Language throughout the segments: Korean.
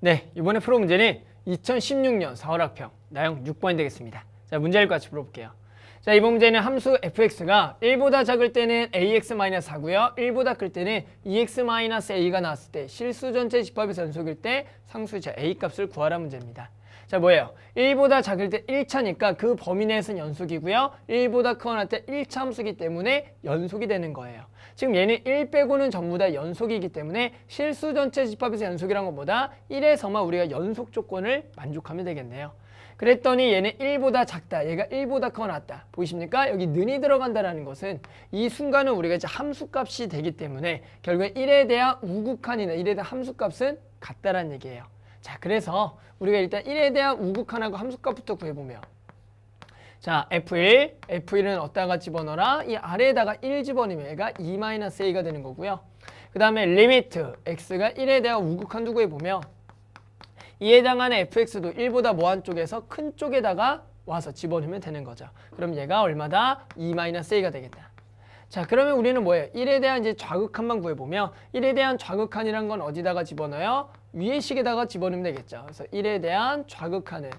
네, 이번에 풀어 문제는 2016년 4월 학평 나형 6번이 되겠습니다. 자, 문제 읽고 같이 풀어볼게요. 자, 이번 문제는 함수 fx가 1보다 작을 때는 ax-4고요. 1보다 클 때는 2x-a가 나왔을 때 실수 전체 집합에서 연속일 때 상수의 a 값을 구하라 문제입니다. 자, 뭐예요? 1보다 작을 때 1차니까 그 범위 내에서는 연속이고요. 1보다 크거나 때 1차 함수기 때문에 연속이 되는 거예요. 지금 얘는 1 빼고는 전부 다 연속이기 때문에 실수 전체 집합에서 연속이란 것보다 1에서만 우리가 연속 조건을 만족하면 되겠네요. 그랬더니 얘는 1보다 작다. 얘가 1보다 크거나 같다. 보이십니까? 여기 는이 들어간다라는 것은 이 순간은 우리가 이제 함수값이 되기 때문에 결국에 1에 대한 우극한이나 1에 대한 함수값은 같다라는 얘기예요. 자, 그래서 우리가 일단 1에 대한 우극한하고 함수값부터 구해보면 자, F1, F1은 어디다가 집어넣어라? 이 아래에다가 1 집어넣으면 얘가 2-a가 되는 거고요. 그 다음에 리미트 x가 1에 대한 우극한 두고 해보면 이에 해당하는 fx도 1보다 뭐한 쪽에서 큰 쪽에다가 와서 집어넣으면 되는 거죠. 그럼 얘가 얼마다? 2-a가 되겠다. 자, 그러면 우리는 뭐예요? 1에 대한 이제 좌극한만 구해보면 1에 대한 좌극한이란 건 어디다가 집어넣어요? 위의 식에다가 집어넣으면 되겠죠. 그래서 1에 대한 좌극한은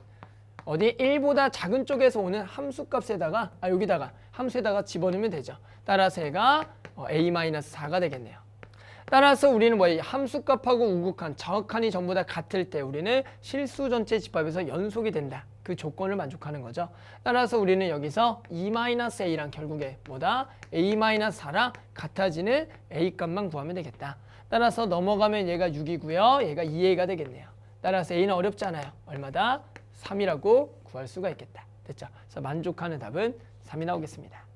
어디 1보다 작은 쪽에서 오는 함수값에다가 아 여기다가 함수에다가 집어넣으면 되죠. 따라서 얘가 어, a-4가 되겠네요. 따라서 우리는 뭐예요? 함수값하고 우극한, 좌극한이 전부 다 같을 때 우리는 실수 전체 집합에서 연속이 된다. 그 조건을 만족하는 거죠. 따라서 우리는 여기서 2-a랑 결국에 뭐다? a-4랑 같아지는 a 값만 구하면 되겠다. 따라서 넘어가면 얘가 6이고요. 얘가 2a가 되겠네요. 따라서 a는 어렵지 않아요. 얼마다? 3이라고 구할 수가 있겠다. 됐죠? 그래서 만족하는 답은 3이 나오겠습니다.